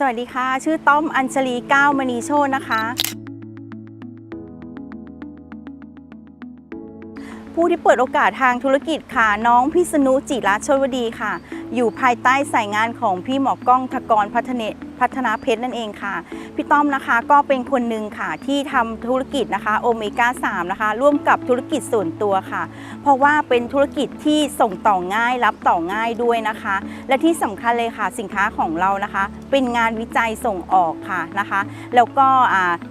สวัสดีค่ะ ชื่อต้อมอัญชลีก้าวมณีโชตนะคะ ผู้ที่เปิดโอกาสทางธุรกิจค่ะ น้องพิษณุจิรัตน์โชวดีค่ะอยู่ภายใต้สายงานของพี่หมอกล้องทกรพัฒเนพัฒนาเพชรนั่นเองค่ะ พี่ต้อมนะคะก็เป็นคนหนึ่งค่ะที่ทำธุรกิจนะคะโอเมก้า3นะคะ ร่วมกับธุรกิจส่วนตัวค่ะ เพราะว่าเป็นธุรกิจที่ส่งต่อง่ายรับต่อง่ายด้วยนะคะ และที่สำคัญเลยค่ะสินค้าของเรานะคะ เป็นงานวิจัยส่งออกค่ะนะคะ แล้วก็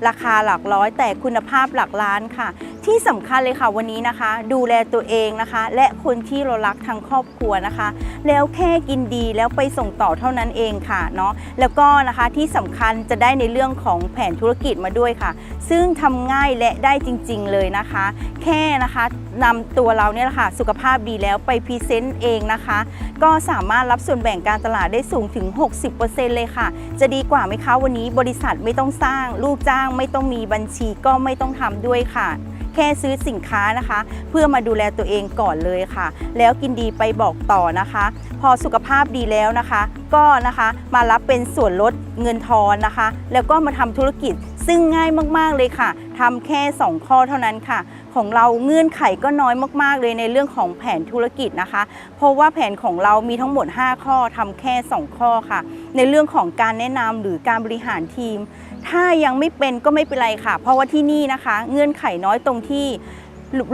ราคาหลักร้อยแต่คุณภาพหลักล้านค่ะ ที่สำคัญเลยค่ะวันนี้นะคะ ดูแลตัวเองนะคะ และคนที่เรารักทั้งครอบครัวนะคะ แล้วแค่ค่กินดีแล้วไปส่งต่อเท่านั้นเองค่ะเนาะแล้วก็นะคะที่สำคัญจะได้ในเรื่องของแผนธุรกิจมาด้วยค่ะ ซึ่งทำง่ายและได้จริง ๆ เลยนะคะ แค่นะคะนำตัวเราเนี่ยแหละค่ะสุขภาพดีแล้วไปพรีเซนต์เองนะคะ ก็สามารถรับส่วนแบ่งการตลาดได้สูงถึง 60%เลยค่ะ จะดีกว่าไหมคะวันนี้บริษัทไม่ต้องสร้าง ลูกจ้างไม่ต้องมีบัญชีก็ไม่ต้องทำด้วยค่ะ แค่ซื้อสินค้านะคะ เพื่อมาดูแลตัวเองก่อนเลยค่ะ แล้วกินดีไปบอกต่อนะคะ พอสุขภาพดีแล้วนะคะ ก็นะคะมารับเป็นส่วนลดเงินทอนนะคะ แล้วก็มาทำธุรกิจ ซึ่งง่ายมากๆเลยค่ะทำแค่ 2 ข้อเท่านั้นค่ะ ของเราเงื่อนไขก็น้อยมากๆเลยในเรื่องของแผนธุรกิจนะคะ เพราะว่าแผนของเรามีทั้งหมด 5 ข้อทำแค่ 2 ข้อค่ะ ในเรื่องของการแนะนำหรือการบริหารทีม ถ้ายังไม่เป็นก็ไม่เป็นไรค่ะ เพราะว่าที่นี่นะคะ เงื่อนไขน้อยตรงที่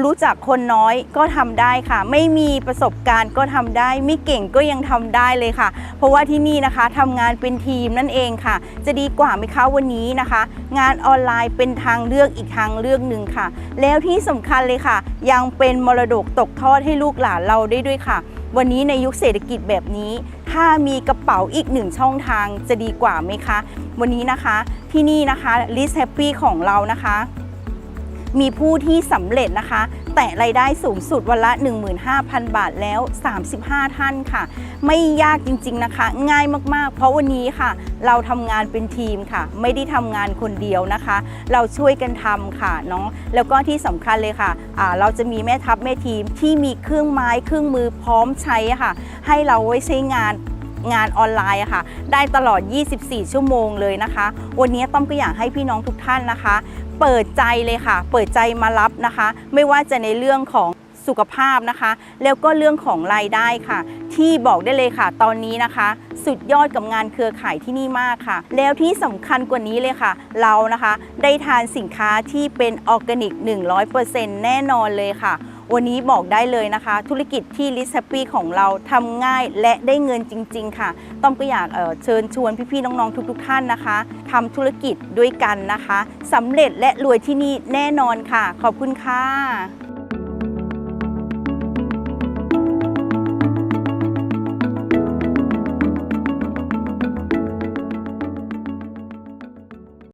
รู้จักคนน้อยก็ทำได้ค่ะ ไม่มีประสบการณ์ก็ทำได้ ไม่เก่งก็ยังทำได้เลยค่ะ เพราะว่าที่นี่นะคะทำงานเป็นทีมนั่นเองค่ะ จะดีกว่าไหมคะวันนี้นะคะ งานออนไลน์เป็นทางเลือกอีกทางเลือกหนึ่งค่ะ แล้วที่สำคัญเลยค่ะ ยังเป็นมรดกตกทอดให้ลูกหลานเราได้ด้วยค่ะ วันนี้ในยุคเศรษฐกิจแบบนี้ถ้ามีกระเป๋าอีกหนึ่งช่องทางจะดีกว่าไหมคะ วันนี้นะคะที่นี่นะคะ List Happy ของเรานะคะ มีผู้ที่สำเร็จนะคะ แต่รายได้สูงสุดวันละ 15,000 บาทแล้ว 35 ท่านค่ะ ไม่ยากจริงๆนะคะ ง่ายมากๆ เพราะวันนี้ค่ะ เราทำงานเป็นทีมค่ะ ไม่ได้ทำงานคนเดียวนะคะ เราช่วยกันทำค่ะเนาะแล้วก็ที่สำคัญเลยค่ะอ่าเราจะมีแม่ทัพแม่ทีมที่มีเครื่องไม้เครื่องมือพร้อมใช้ค่ะ ให้เราไว้ใช้งาน งานออนไลน์ค่ะ ได้ตลอด 24 ชั่วโมงเลยนะคะ วันนี้ต้อมก็อยากให้พี่น้องทุกท่านนะคะ เปิดใจเลยค่ะ เปิดใจมารับนะคะ ไม่ว่าจะในเรื่องของสุขภาพนะคะ แล้วก็เรื่องของรายได้ค่ะ ที่บอกได้เลยค่ะ ตอนนี้นะคะ สุดยอดกับงานเครือข่ายที่นี่มากค่ะ แล้วที่สำคัญกว่านี้เลยค่ะ เรานะคะ ได้ทานสินค้าที่เป็นออร์แกนิก 100%แน่นอนเลยค่ะ วันนี้บอกได้เลยนะคะ ธุรกิจที่ลิสแฮปปี้ของเราทำง่ายและได้เงินจริง ๆ ค่ะ ต้อมก็อยากเเชิญชวนพี่ๆน้องๆทุก ๆ ท่านนะคะทำธุรกิจด้วยกันนะคะสำเร็จและรวยที่นี่แน่นอนค่ะ ขอบคุณค่ะ